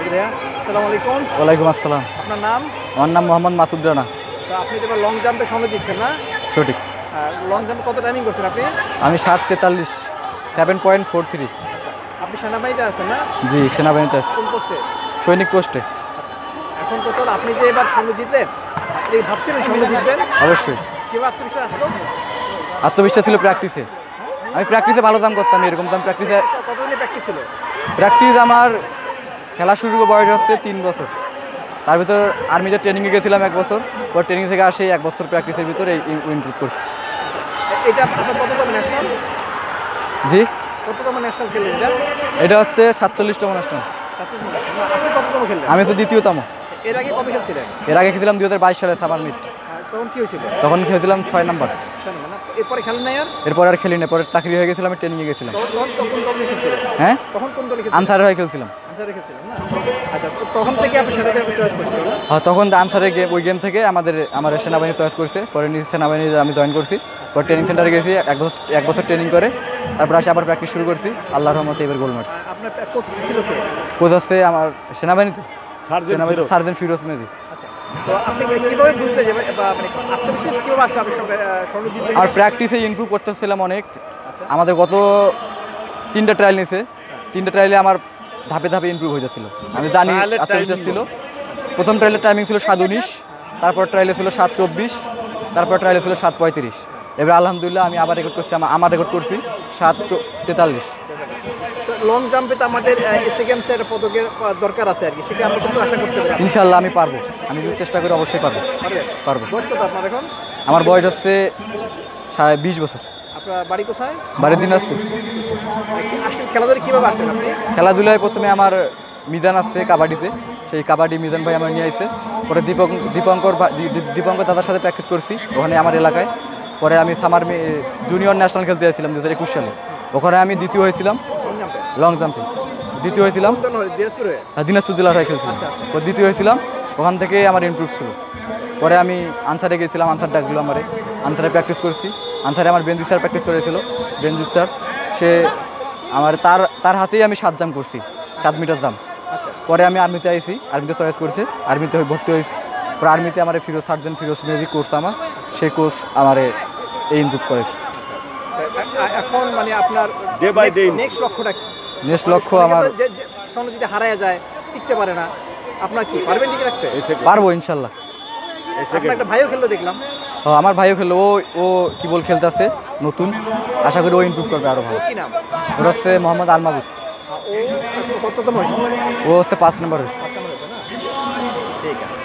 ভাইয়া আসসালামু আলাইকুম। ওয়ালাইকুম আসসালাম। আপনার নাম? আমার নাম মোহাম্মদ মাসুদ রানা। তো আপনি তো এবার লং জাম্পে সময় দিচ্ছেন না? সঠিক। লং জাম্পে কত টাইমিং করছেন আপনি? আমি সাত তেতাল্লিশ সেভেন পয়েন্ট ফোর থ্রি আপনি সেনাবাহিনীতে আছেন না? জি সেনাবাহিনীতে আছি। কোন পোস্টে সৈনিক পোস্টে এখন তো আপনি যে এবার সঙ্গে জিতলেন আপনি ভাবছিলেন সঙ্গে জিতবেন? অবশ্যই। কেউ আত্মবিশ্বাস আসলো আত্মবিশ্বাস ছিল প্র্যাকটিসে আমি প্র্যাকটিসে ভালো দাম করতাম এরকম দাম প্র্যাকটিসে কতদিনে প্র্যাকটিস ছিল? প্র্যাকটিস আমার খেলা শুরু বয়স হচ্ছে তিন বছর। তার ভিতর আর্মিতে ট্রেনিংয়ে গেছিলাম এক বছর। পর ট্রেনিং থেকে আসে এক বছর প্র্যাকটিসের ভিতরে ইমপ্রুভ করছি। ন্যাশনাল জি? ন্যাশনাল এটা? হচ্ছে সাতচল্লিশতম অনুষ্ঠান সাতচল্লিশ না, আপনি কততম খেললেন? আমি তো দ্বিতীয়তম। এর আগে কবে খেলছিলেন? এর আগে খেয়েছিলাম দুই হাজার বাইশ সালে সামার মিট। তখন কি হয়েছিল? তখন খেয়েছিলাম ছয় নাম্বার। এরপরে খেলেন আর? এরপর আর খেলি না পরে চাকরি হয়ে গেছিলাম আমি ট্রেনিংয়ে গেছিলাম। হ্যাঁ? তখন কোন দলে আনসার হয়ে খেলছিলাম। আনসারে খেলছিলেন না? আচ্ছা তখন হ্যাঁ, তখন আনসারে গেম ওই গেম থেকে আমাদের আমার সেনাবাহিনী চয়েস করছে। পরে নিজ সেনাবাহিনী আমি জয়েন করছি। পরে ট্রেনিং সেন্টারে গেছি এক বছর এক বছর ট্রেনিং করে। তারপর আসে আবার প্র্যাকটিস শুরু করছি। আল্লাহর রহমতে এবার গোল মারছি। কোচ ছিল কে? কোচ হচ্ছে আমার সেনাবাহিনীতে সেনাবাহিনীতে সার্জেন্ট ফিরোজ স্বর্ণজিৎ আর প্র্যাকটিসে ইমপ্রুভ করতেছিলাম অনেক। আমাদের গত তিনটা ট্রায়াল নিছে। তিনটা ট্রায়ালে আমার ধাপে ধাপে ইমপ্রুভ হয়ে যাচ্ছিল আমি জানি আত্মবিশ্বাস ছিল। প্রথম ট্রায়ালের টাইমিং ছিল সাত উনিশ তারপর ট্রায়ালে ছিল সাত চব্বিশ তারপর ট্রায়ালে ছিল সাত পঁয়ত্রিশ। এবার আলহামদুলিল্লাহ আমি আবার রেকর্ড করছি আমার- আমার রেকর্ড করছি সাত তেতাল্লিশ। লং জাম্পে তো আমাদের গেমসের পদকের দরকার আছে আর কি। সেটা আমরা কিন্তু আশা করতে পারি। ইনশাল্লাহ আমি পারব। আমি যদি চেষ্টা করি অবশ্যই পারব। পারব? বয়স কত আপনার এখন? আমার বয়স হচ্ছে সাড়ে বিশ বছর। আপনার বাড়ি কোথায়? বাড়ির দিনাজপুর। খেলাধুলা কীভাবে আসলেন আপনি? খেলাধুলায় প্রথমে আমার মিজান আছে কাবাডিতে। সেই কাবাডি মিজান ভাই আমার নিয়ে আইছে। পরে দীপক দীপঙ্কর দীপঙ্কর দাদার সাথে প্র্যাকটিস করছি ওখানে আমার এলাকায়। পরে আমি সামার জুনিয়র ন্যাশনাল খেলতে যাচ্ছিলাম দু হাজার একুশ সালে। ওখানে আমি দ্বিতীয় হয়েছিলাম। লং জাম্পে দ্বিতীয় হয়েছিলাম। দিনাজপুর হয়ে? দিনাজপুর জেলার হয়ে খেলছিলাম। আচ্ছা, আচ্ছা। পরে দ্বিতীয় হয়েছিলাম। ওখান থেকে আমার ইমপ্রুভ ছিল। পরে আমি আনসারে গেছিলাম আনসার ডাক দিল আমারে। আনসারে প্র্যাকটিস করছি। আনসারে আমার বেঞ্জিত স্যার প্র্যাকটিস করেছিল। বেঞ্জিত স্যার সে আমার তার তার হাতেই আমি সাত জাম করছি সাত মিটার জাম আচ্ছা পরে আমি আর্মিতে আইছি আর্মিতে চয়েস করছে আর্মিতে হয়ে ভর্তি হয়েছি। পরে আর্মিতে আমার ফিরোজ সার্জন ফিরোজ মেজি কোর্স আমার সেই কোর্স আমার এই ইমপ্রুভ করেছে। এখন মানে আপনার Day by day. নেক্সট লক্ষ্যটা কি? নেক্সট লক্ষ্য আমার স্বর্ণ যদি হারায় যায় টিকতে পারে না আপনার কি পারবেন টিকে রাখতে? পারব ইনশাল্লাহ। একটা ভাইও খেললো দেখলাম। আমার ভাইও খেললো। ও ও কি বল খেলতেছে? নতুন। আশা করি ও ইম্প্রুভ করবে আরও ভালো। ওটা হচ্ছে মোহাম্মদ আলমাবুদ ও হচ্ছে পাঁচ নম্বর হয়েছে ঠিক আছে